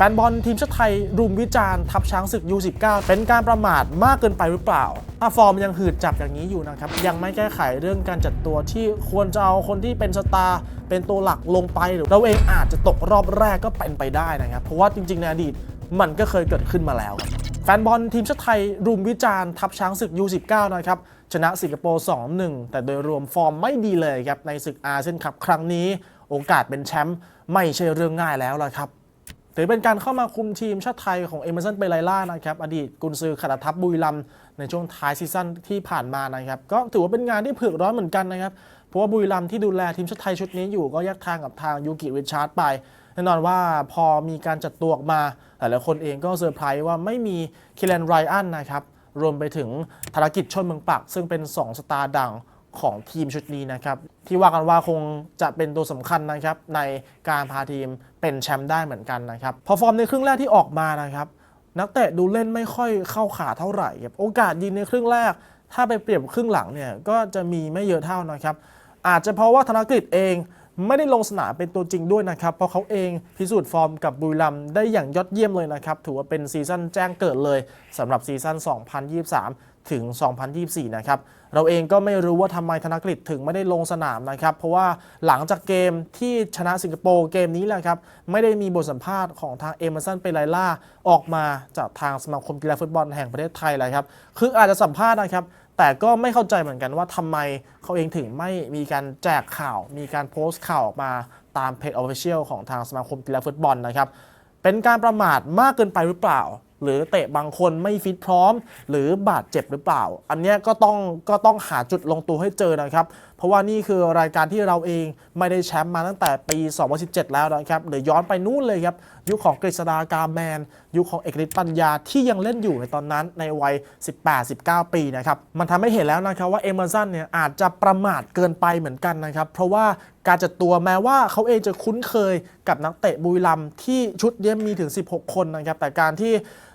แฟนบอลทีมชาติไทยรุมวิจารณ์ทัพช้างศึก U19 เป็นการประมาทมากเกินไปหรือเปล่า ถ้าฟอร์มยังหืดจับอย่างนี้อยู่นะครับ ยังไม่แก้ไขเรื่องการจัดตัวที่ควรจะเอาคนที่เป็นสตาร์เป็นตัวหลักลงไปหรือเราเองอาจจะตกรอบแรกก็เป็นไปได้นะครับ เพราะว่าจริงๆในอดีตมันก็เคยเกิดขึ้นมาแล้วครับแฟนบอลทีมชาติไทยรุมวิจารณ์ทัพช้างศึก U19 นะครับชนะสิงคโปร์2-1 แต่โดยรวมฟอร์มไม่ดีเลยครับในศึกอาเซียนคัพครั้งนี้ โอกาสเป็นแชมป์ไม่ใช่เรื่องง่ายแล้วละครับ ถือเป็นการเข้ามาคุมทีมชาติไทยของเอเมอร์สันเปไลล่านะครับอดีตกุนซือขัดทัพบุรีรัมในช่วงท้ายซีซั่นที่ผ่านมานะครับก็ถือว่าเป็นงานที่เผือกร้อนเหมือนกันนะครับเพราะว่าบุรีรัมที่ดูแลทีมชาติไทยชุดนี้อยู่ก็แยกทางกับทางยูกิริชาร์ดไปแน่นอนว่าพอมีการจัดตัวออกมาหลายๆคนเองก็เซอร์ไพรส์ว่าไม่มีคิเลนไรอันนะครับรวมไปถึงธารกิจชนเมืองปัก ซึ่งเป็น 2 สตาร์ดัง ของทีมชุดนี้นะครับที่ว่ากันว่าคงจะเป็นตัวสำคัญนะครับในการพาทีมเป็นแชมป์ได้เหมือนกันนะครับพอฟอร์มในครึ่งแรกที่ออกมานะครับนักเตะดูเล่นไม่ค่อยเข้าขาเท่าไหร่ครับโอกาสยิงในครึ่งแรก ถ้าไปเปรียบครึ่งหลังเนี่ยก็จะมีไม่เยอะเท่านะครับอาจจะเพราะว่าธนกฤษเองไม่ได้ลงสนามเป็นตัวจริงด้วยนะครับ เพราะเขาเองพิสูจน์ฟอร์มกับบุรีรัมได้อย่างยอดเยี่ยมเลยนะครับ ถือว่าเป็นซีซั่นแจ้งเกิดเลยสำหรับซีซั่น 2023 ถึง 2024 นะครับ เราเองก็ไม่รู้ว่าทำไมธนกฤษถึงไม่ได้ลงสนามนะครับ เพราะว่าหลังจากเกมที่ชนะสิงคโปร์เกมนี้แหละครับ ไม่ได้มีบทสัมภาษณ์ของทางเอเมอร์สันเปไลล่าออกมาจากทางสมาคมกีฬาฟุตบอลแห่งประเทศไทยเลยครับ คืออาจจะสัมภาษณ์นะครับแต่ก็ไม่เข้าใจเหมือนกันว่าทำไมเขาเองถึงไม่มีการแจกข่าว มีการโพสต์ข่าวออกมาตามเพจ Official ของทางสมาคมกีฬาฟุตบอลนะครับ เป็นการประมาทมากเกินไปหรือเปล่า หรือเตะบางคนไม่ฟิตพร้อม หรือบาดเจ็บหรือเปล่า อันนี้ก็ต้องก็ต้องหาจุดลงตัวให้เจอนะครับ เพราะว่านี่คือรายการที่เราเองไม่ได้แชมป์มาตั้งแต่ปี 2017 แล้วนะครับหรือย้อนไปนู่นเลยครับ ยุคของกฤษดากาแมน ยุคของเอกฤทธิ์ปัญญาที่ยังเล่นอยู่ในตอนนั้นในวัย 18-19 ปีนะครับมันทำให้เห็นแล้วนะครับว่าเอเมอร์สันเนี่ยอาจจะประมาทเกินไปเหมือนกันนะครับเพราะว่าการจัดตัวแม้ว่าเขาเองจะคุ้นเคยกับนักเตะบุรีรัมที่ชุดเนี้ยมีถึง 16 คนนะครับแต่การที่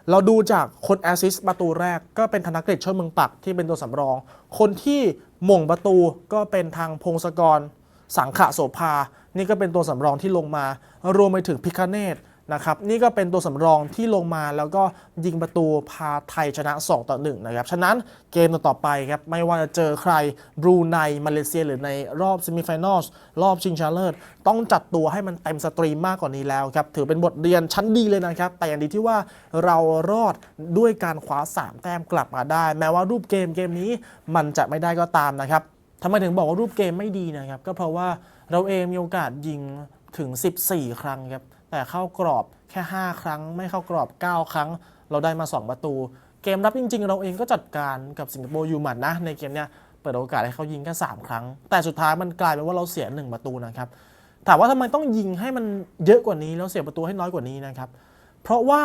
เราดูจากคนแอสซิสต์ประตูแรกก็เป็นธนกฤษช่วยเมืองปักที่เป็นตัวสำรอง คนที่หม่งประตูก็เป็นทางพงศกร สังขะโสภา นี่ก็เป็นตัวสำรองที่ลงมา รวมไปถึงพิคเนต นะครับนี่ก็เป็นตัวสำรองที่ลงมาแล้วก็ยิงประตูพาไทยชนะ 2 ต่อ 1 นะครับ ฉะนั้นเกมต่อไปครับ ไม่ว่าจะเจอใครบรูไนมาเลเซียหรือในรอบซมิ i ฟ a นลรอบชิงชนะเลิศต้องจัดตัวให้มันเต็มสตรีมมากกว่านี้แล้วครับ ถือเป็นบทเรียนชั้นดีเลยนะครับ แต่อย่างดีที่ว่าเรารอดด้วยการคว้า 3 แต้มกลับมาได้ แม้ว่ารูปเกมเกมนี้มันจะไม่ได้ก็ตามนะครับทำไมถึงบอกว่ารูปเกมไม่ดีนะครับก็เพราะว่าเราเองมีโอกาสยิงถึง 14 ครั้งครับ แต่เข้ากรอบแค่ 5 ครั้ง ไม่เข้ากรอบ 9 ครั้ง เราได้มา 2 ประตู เกมรับจริง ๆ เราเองก็จัดการกับสิงคโปร์อยู่หมัดนะ ในเกมเนี้ยเปิดโอกาสให้เขายิงแค่3ครั้ง แต่สุดท้ายมันกลายเป็นว่าเราเสีย 1 ประตูนะครับถามว่าทำไมต้องยิงให้มันเยอะกว่านี้แล้วเสียประตูให้น้อยกว่านี้นะครับเพราะว่า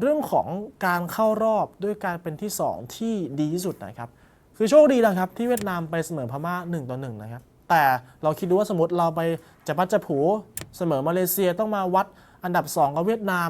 เรื่องของการเข้ารอบด้วยการเป็นที่ 2 ที่ดีที่สุดนะครับคือโชคดีนะครับที่เวียดนามไปเสมอพม่า1ต่อ1นะครับแต่เราคิดดูว่าสมมติเราไปจะพัดจะผูเสมอมาเลเซียต้องมาวัด อันดับ 2กับเวียดนาม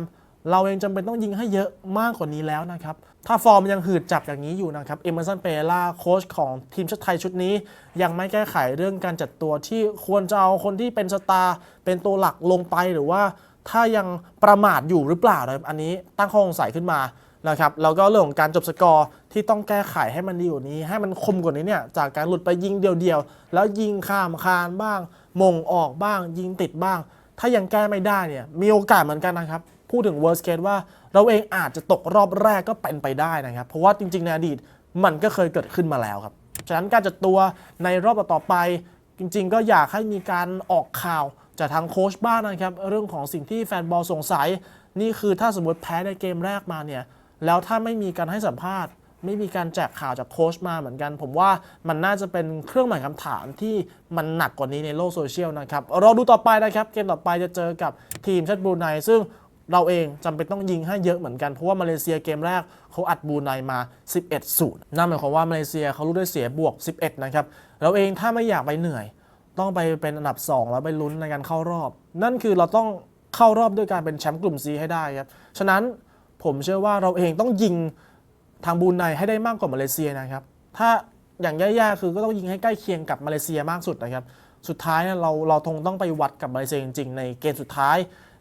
เราเองจำเป็นต้องยิงให้เยอะมากกว่านี้แล้วนะครับ ถ้าฟอร์มยังหืดจับอย่างนี้อยู่นะครับ เอเมอร์สันเปล่าโค้ชของทีมชาติไทยชุดนี้ ยังไม่แก้ไขเรื่องการจัดตัวที่ควรจะเอาคนที่เป็นสตาร์เป็นตัวหลักลงไปหรือว่าถ้ายังประมาทอยู่หรือเปล่านะอันนี้ตั้งข้อสงสัยขึ้นมานะครับแล้วก็เรื่องของการจบสกอร์ที่ต้องแก้ไขให้มันดีกว่านี้ ให้มันคมกว่านี้เนี่ยจากการหลุดไปยิงเดียวๆแล้วยิงข้ามคานบ้าง มงออกบ้าง ยิงติดบ้าง ถ้ายังแก้ไม่ได้เนี่ยมีโอกาสเหมือนกันนะครับ พูดถึง worst case ว่าเราเองอาจจะตกรอบแรกก็เป็นไปได้นะครับ เพราะว่าจริงๆในอดีตมันก็เคยเกิดขึ้นมาแล้วครับ ฉะนั้นการจัดตัวในรอบต่อไป จริง ๆ ก็อยากให้มีการออกข่าวจากทางโค้ชบ้างนะครับ เรื่องของสิ่งที่แฟนบอลสงสัย นี่คือถ้าสมมติแพ้ในเกมแรกมาเนี่ยแล้วถ้าไม่มีการให้สัมภาษณ์ ไม่มีการแจกข่าวจากโค้ชมาเหมือนกัน ผมว่ามันน่าจะเป็นเครื่องหมายคำถามที่มันหนักกว่านี้ในโลกโซเชียลนะครับรอดูต่อไปนะครับเกมต่อไปจะเจอกับทีมชาติบรูไนซึ่งเราเองจำเป็นต้องยิงให้เยอะเหมือนกัน เพราะว่ามาเลเซียเกมแรกเขาอัดบูไนมา 11-0นั่นหมายความว่ามาเลเซียเขารู้ได้เสียบวก 11 นะครับ เราเองถ้าไม่อยากไปเหนื่อย ต้องไปเป็นอันดับ 2 แล้วไปลุ้นในการเข้ารอบ นั่นคือเราต้องเข้ารอบด้วยการเป็นแชมป์กลุ่ม C ให้ได้ครับ ฉะนั้นผมเชื่อว่าเราเองต้องยิง ทางบรูไนให้ได้มากกว่ามาเลเซียนะครับ ถ้าอย่างแย่ๆคือก็ต้องยิงให้ใกล้เคียงกับมาเลเซียมากสุดนะครับ สุดท้ายเนี่ยเราเราคงต้องไปวัดกับมาเลเซียจริงๆ ในเกมสุดท้าย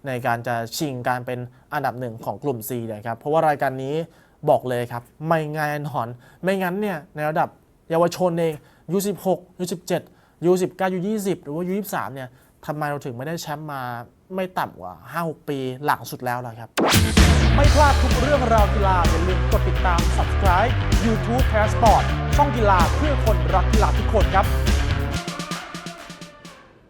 ในการจะชิงการเป็นอันดับหนึ่งของกลุ่ม C เลยครับ เพราะว่ารายการนี้บอกเลยครับ ไม่ง่ายแน่นอน ไม่งั้นเนี่ยในระดับเยาวชนเอง U16 U17 U19 U20 หรือว่า U23 เนี่ย ทำไมเราถึงไม่ได้แชมป์มาไม่ต่ำกว่า 5-6 ปีหลังสุดแล้วล่ะครับ ไม่พลาดทุกเรื่องราวกีฬาอย่าลืมกดติดตาม subscribe YouTube Passport ช่องกีฬาเพื่อคนรักกีฬาทุกคนครับ